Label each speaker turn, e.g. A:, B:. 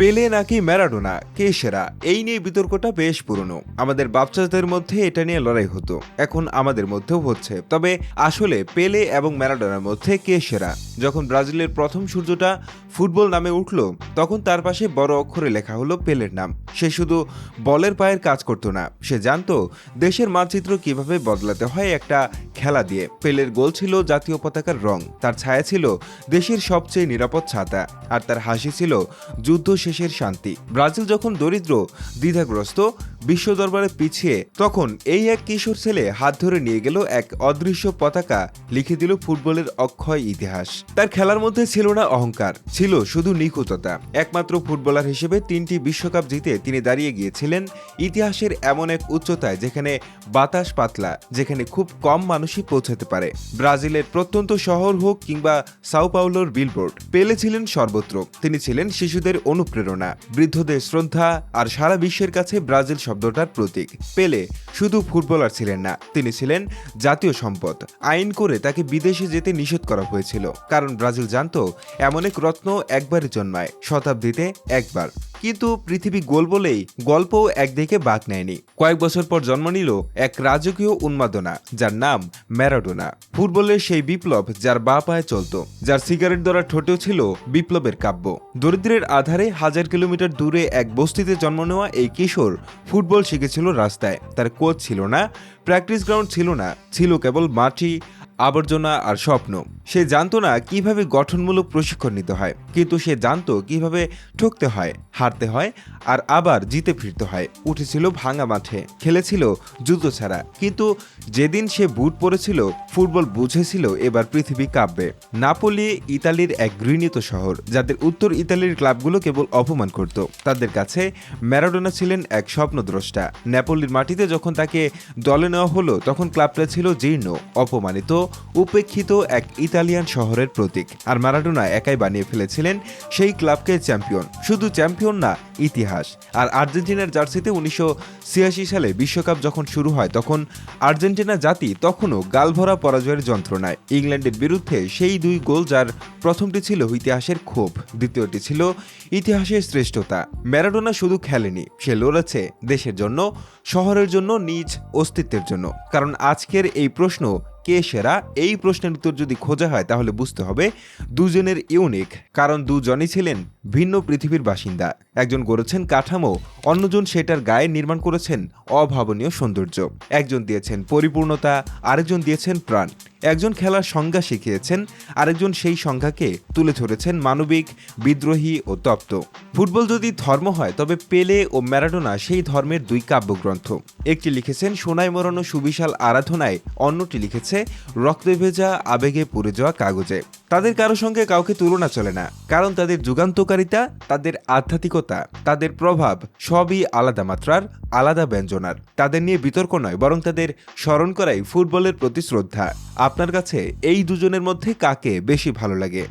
A: পেলে নাকি ম্যারাডোনা কে সেরা এই নিয়ে বিতর্কটা বেশ পুরনো। আমাদের বাচ্চাদের মধ্যে এটা নিয়ে লড়াই হতো, এখন আমাদের মধ্যেও হচ্ছে। তবে আসলে পেলে এবং ম্যারাডোনার মধ্যে কে সেরা যখন ব্রাজিলের প্রথম সূর্যটা ফুটবল নামে উঠল, তখন তার পাশে বড় অক্ষরে লেখা হলো পেলের নাম। সে শুধু বলের পায়ের কাজ করতো না, সে জানতো দেশের মানচিত্র কীভাবে বদলাতে হয় একটা খেলা দিয়ে। পেলের গোল ছিল জাতীয় পতাকার রং, তার ছায়া ছিল দেশের সবচেয়ে নিরাপদ ছাতা, আর তার হাসি ছিল যুদ্ধ শেষের শান্তি। ব্রাজিল যখন দরিদ্র, দ্বিধাগ্রস্ত, বিশ্ব দরবারে পিছিয়ে, তখন এই এক কিশোর ছেলে হাত ধরে নিয়ে গেল এক অদৃশ্য পতাকা, লিখে দিল ফুটবলের অক্ষয় ইতিহাস। তার খেলার মধ্যে ছিল না অহংকার, ছিল শুধু নিখুঁততা। একমাত্র ফুটবলার হিসেবে তিনটি বিশ্বকাপ জিতে তিনি দাঁড়িয়ে গিয়েছিলেন ইতিহাসের এমন এক উচ্চতায় যেখানে বাতাস পাতলা, যেখানে খুব কম মানুষই পৌঁছাতে পারে। ব্রাজিলের প্রত্যন্ত শহর হোক কিংবা সাও পাউলোর বিলবোর্ড, পেলে ছিলেন সর্বত্র। তিনি ছিলেন শিশুদের অনুপ্রেরণা। বৃদ্ধদের শ্রদ্ধা আর সারা বিশ্বের কাছে ব্রাজিল শব্দটার প্রতীক। পেলে শুধু ফুটবলার ছিলেন না, তিনি ছিলেন জাতীয় সম্পদ। আইন করে তাকে বিদেশে যেতে নিষেধ করা হয়েছিল, কারণ ব্রাজিল জানত এমন এক রত্ন একবারই জন্মায়, শতাব্দীতে একবার। কিন্তু পৃথিবী গোল বলেই গল্পও একদিকে বাক নেয়নি। কয়েক বছর পর জন্ম নিল এক রাজকীয় উন্মাদনা, যার নাম ম্যারাডোনা। ফুটবলের সেই বিপ্লব যার বা পায়ে চলত, যার সিগারেট ধরা ঠোঁটেও ছিল বিপ্লবের কাব্য। দরিদ্রের আধারে হাজার কিলোমিটার দূরে এক বস্তিতে জন্ম নেওয়া এই কিশোর ফুটবল শিখেছিল রাস্তায়। তার কোচ ছিল না, প্র্যাকটিস গ্রাউন্ড ছিল না, ছিল কেবল মাটি, আবর্জনা আর স্বপ্ন। সে জানতো না কীভাবে গঠনমূলক প্রশিক্ষণ নিতে হয়, কিন্তু সে জানতো কীভাবে ঠকতে হয়, হারতে হয় আর আবার জিতে ফিরতে হয়। উঠেছিল ভাঙা মাঠে, খেলেছিল যুদ্ধ ছাড়া, কিন্তু যেদিন সে বুট পরেছিল, ফুটবল বুঝেছিল এবার পৃথিবী কাঁপবে। নাপোলি ইতালির এক গৃহীত শহর, যাদের উত্তর ইতালির ক্লাবগুলো কেবল অপমান করত। তাদের কাছে ম্যারাডোনা ছিলেন এক স্বপ্নদ্রষ্টা। নেপোলির মাটিতে যখন তাকে দলে নেওয়া হলো, তখন ক্লাবটা ছিল জীর্ণ, অপমানিত, উপেক্ষিত এক ইতালিয়ান শহরের প্রতীক। আর ম্যারাডোনা একাই বানিয়ে ফেলেছিলেন সেই ক্লাবকে চ্যাম্পিয়ন। শুধু চ্যাম্পিয়ন না, ইতিহাস। আর আর্জেন্টিনার জার্সিতে উনিশশো ছিয়াশি সালে বিশ্বকাপ যখন শুরু হয়, তখন আর্জেন্টিনা জাতি তখনও গালভরা পরাজয়ের যন্ত্রণায়। ইংল্যান্ডের বিরুদ্ধে সেই দুই গোল, যার প্রথমটি ছিল ইতিহাসের ক্ষোভ, দ্বিতীয়টি ছিল ইতিহাসের শ্রেষ্ঠতা। ম্যারাডোনা শুধু খেলেনি, সে লড়েছে দেশের জন্য, শহরের জন্য, নিজ অস্তিত্বের জন্য। কারণ আজকের এই প্রশ্ন কে সেরা? এই প্রশ্নের উত্তর যদি খোঁজা হয়, তাহলে বুঝতে হবে দুজনের ইউনিক, কারণ দুজনই ছিলেন ভিন্ন পৃথিবীর বাসিন্দা। একজন গড়েছেন কাঠামো, অন্যজন সেটার গায়ে নির্মাণ করেছেন অভাবনীয় সৌন্দর্য। একজন দিয়েছেন পরিপূর্ণতা, আরেকজন দিয়েছেন প্রাণ। একজন খেলার সংজ্ঞা শিখিয়েছেন, আরেকজন সেই সংজ্ঞাকে তুলে ধরেছেন মানবিক, বিদ্রোহী ও তপ্ত। ফুটবল যদি ধর্ম হয়, তবে পেলে ও ম্যারাডোনা সেই ধর্মের দুই কাব্যগ্রন্থ। একটি লিখেছেন সোনায় মরানো সুবিশাল আরাধনায়, অন্যটি লিখেছে রক্তে ভেজা, আবেগে পুড়ে যাওয়া কাগজে। তাদের কারও সঙ্গে কাউকে তুলনা চলে না, কারণ তাদের যুগান্তকারিতা, তাদের আধ্যাত্মিকতা, তাদের প্রভাব সবই আলাদা মাত্রার, আলাদা ব্যঞ্জনার। তাদের নিয়ে বিতর্ক নয়, বরং তাদের স্মরণ করাই ফুটবলের প্রতি শ্রদ্ধা। আপনার কাছে এই দুজনের মধ্যে কাকে বেশি ভালো লাগে?